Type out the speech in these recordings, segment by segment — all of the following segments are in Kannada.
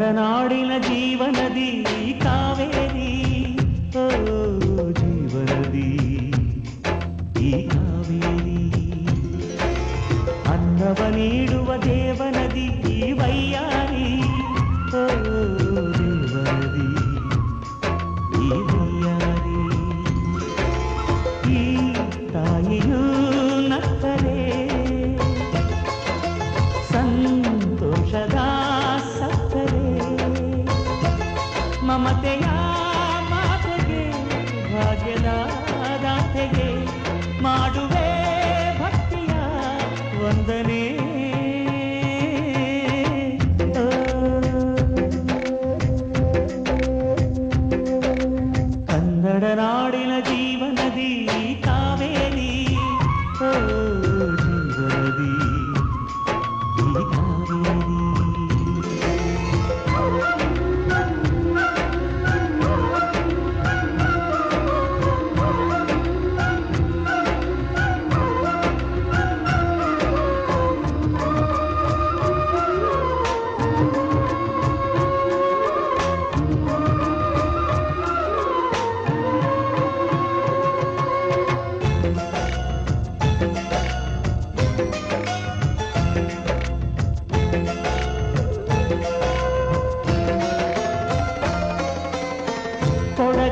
கடனா మాడు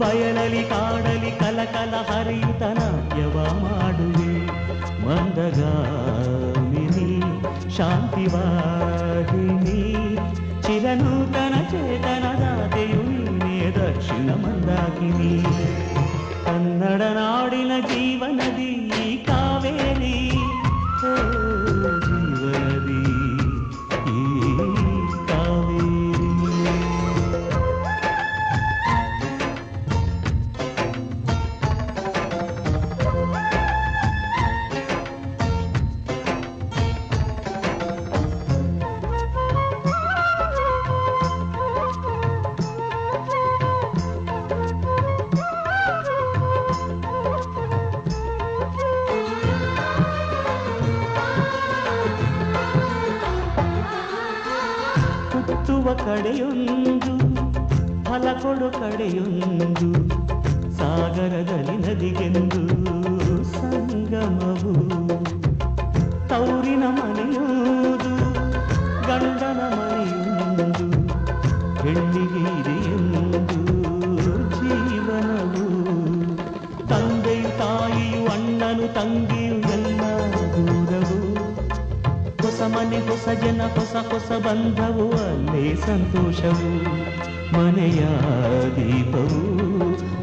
ಬಯಲಲಿ ಕಾಡಲಿ ಕಲಕಲ ಹರಿಯುತ ನಾಟ್ಯವ ಮಾಡುವೆ ಮಂದಗಾಮಿನಿ ಶಾಂತಿವಾಹಿನಿ ಚಿರನೂತನ ಚೇತನದಾತೆಯು ನೀನೇ ದಕ್ಷಿಣ ಮಂದಾಕಿನಿ ಹುಟ್ಟುವ ಕಡೆಯೊಂದು ಫಲ ಕೊಡು ಕಡೆಯೊಂದು ಸಾಗರದಲ್ಲಿ ನದಿಗೆಂದು. ಮನೆ ಹೊಸ ಹೊಸ ಬಂಧವು ಅಲ್ಲೇ ಸಂತೋಷವು ಮನೆಯ ದೀಪವು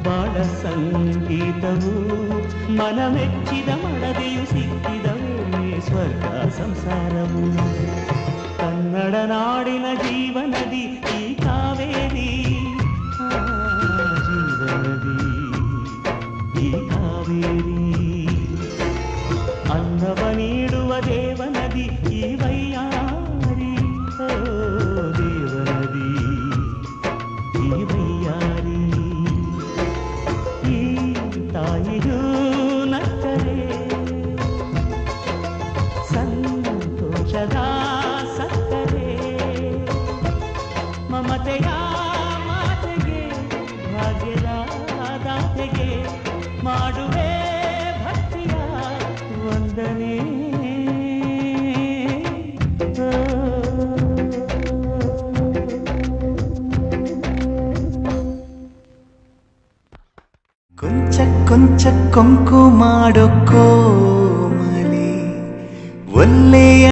ಬಾಳ ಸಂಗೀತವು ಮನ ಮೆಚ್ಚಿದ ಮಡದೆಯು ಸಿಕ್ಕಿದವೇ ಸಂತೋಷದ ಸತ್ತರೆ. ಮಮತೆಯ ಮಾತೆಗೆ ಭಾಗ್ಯದ ದಾತೆಗೆ ಮಾಡುವೆ ಭಕ್ತಿಯ ವಂದನೆ. ಕೊಂಚ ಕೊಂಚ ಕೊಂಕು ಮಾಡೋ 问你